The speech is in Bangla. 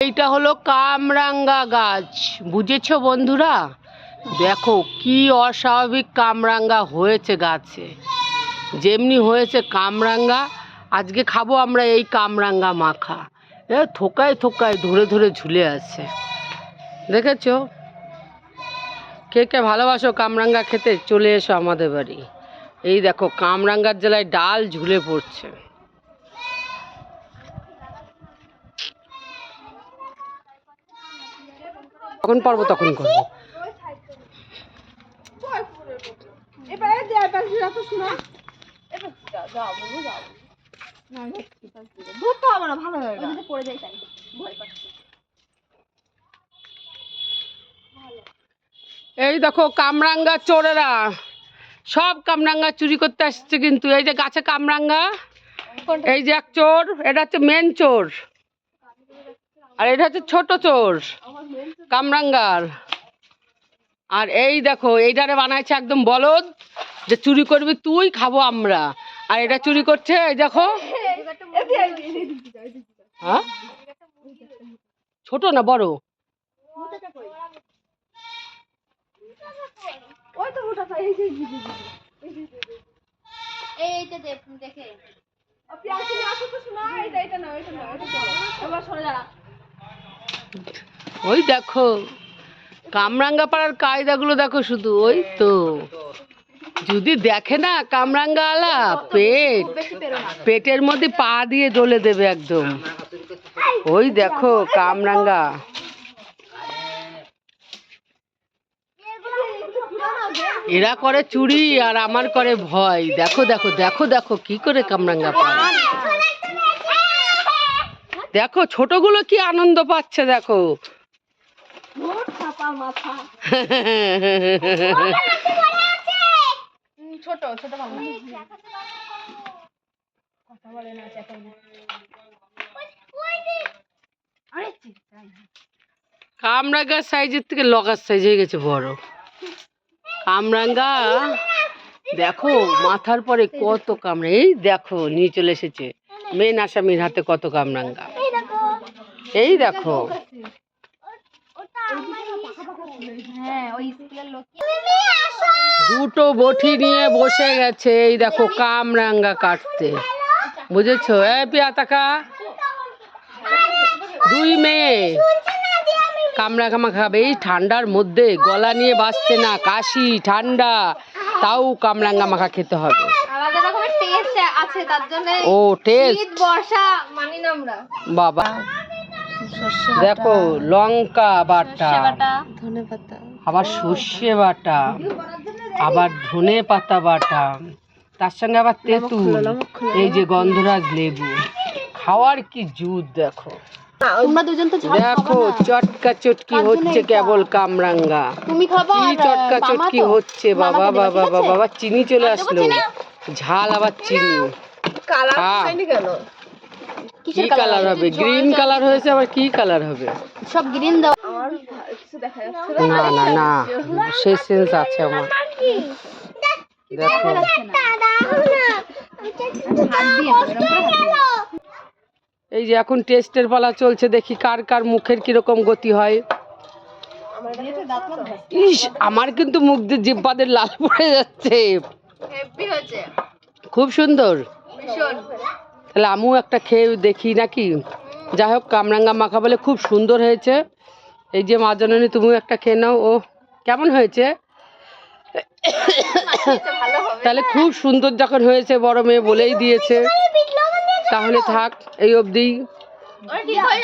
এইটা হলো কামরাঙ্গা গাছ। বুঝেছ বন্ধুরা? দেখো কি অস্বাভাবিক কামরাঙ্গা হয়েছে গাছে। যেমনি হয়েছে কামরাঙ্গা, আজকে খাব আমরা এই কামরাঙ্গা মাখা। এ থোকায় থোকায় ধরে ধরে ঝুলে আছে। দেখেছ? কে কে ভালোবাসো কামরাঙ্গা খেতে, চলে এসো আমাদের বাড়ি। এই দেখো, কামরাঙ্গার জেলায় ডাল ঝুলে পড়ছে তখন পারব তখন করব এবারে দে এবার যত শোনা এবার যাও যাও বলব যাও না ধরতে হবে না ভালো হবে না পড়ে যাই তাই। ভয় পাচ্ছি। এই দেখো কামরাঙ্গা চোরেরা। সব কামরাঙ্গা চুরি করতে আসছে কিন্তু। এই যে গাছে কামরাঙ্গা এই যে এক চোর এটা হচ্ছে মেন চোর। আর এটা হচ্ছে ছোট চোর কামরাঙ্গার। আর এই দেখো এইটারে বানাইছে একদম বলদ যে চুরি করবি তুই খাব আমরা। আর এটা চুরি করছে এই দেখো। হ্যাঁ? ছোট না বড়? দেখ। ওই দেখো, কামরাঙ্গা পাড়ার কায়দাগুলো দেখো শুধু, ওই তো। যদি দেখে না কামরাঙ্গা আলা পেট, পেটের মধ্যে পা দিয়ে ডলে দেবে একদম। ওই দেখো কামরাঙ্গা। এরা করে চুরি আর আমার করে ভয়। দেখো দেখো দেখো দেখো, কি করে কামরাঙ্গা পায় দেখো ছোটগুলো কি আনন্দ পাচ্ছে দেখো। ছোট ছোট কথা বলে না চেকাই না। আরে চিৎকার কামরাঙ্গা সাইজের থেকে লগার সাইজ হয়ে গেছে বড়। কামরাঙ্গা দেখো মাথার পরে কত কামড়া। এই দেখো নিয়ে চলে এসেছে। মেন আসামির হাতে কত কামরাঙ্গা। এই দেখো। দুটো বটি নিয়ে বসে গেছে এই দেখো কামরাঙ্গা কাটতে। বুঝেছ? এ পিয়া তাকা। দুই মেয়ে। কামরাঙ্গা মা খাবে এই ঠান্ডার মধ্যে গলা নিয়ে বাঁচছে না কাশি ঠান্ডা তাও কামরাঙ্গা মাখা খেতে হবে। ও টেস্ট বাবা। দেখো লঙ্কা বাটা। ধনে পাতা। আবার সর্ষে বাটা। আবার ধনে পাতা বাটা। তার সঙ্গে আবার তেঁতুল। এই যে গন্ধরাজ লেবু। খাওয়ার কি জুত দেখো। তোমরা দুজন তো দেখো চটকা চটকি হচ্ছে কেবল কামরাঙ্গা। তুমি কি চটকা চটকি হচ্ছে বাবা বাবা বাবা বাবা চিনি চলে আসলো। ঝাল আবার চিনি কালার হ্যাঁ। কেন? কি কালার হবে? গ্রিন কালার হয়েছে আবার কি কালার হবে? সব গ্রিন দাও। আমার কিছু দেখা যাচ্ছে না। না না সে সেন্স আছে আমার। দেখো। এই যে এখন টেস্টের পালা চলছে দেখি কার কার মুখের কীরকম গতি হয়। ইস আমার কিন্তু মুখ দিয়ে জিব্বাদের লাল পড়ে যাচ্ছে। খুব সুন্দর। ভীষণ। তাহলে আমিও একটা খেয়ে দেখি নাকি? যাই হোক কামরাঙ্গা মাখা বলে খুব সুন্দর হয়েছে। এই যে মা জননী, তুমিও একটা খেয়ে নাও। ও, কেমন হয়েছে? তাহলে খুব সুন্দর যখন হয়েছে, বড় মেয়ে বলেই দিয়েছে। তাহলে থাক, এই অবধি।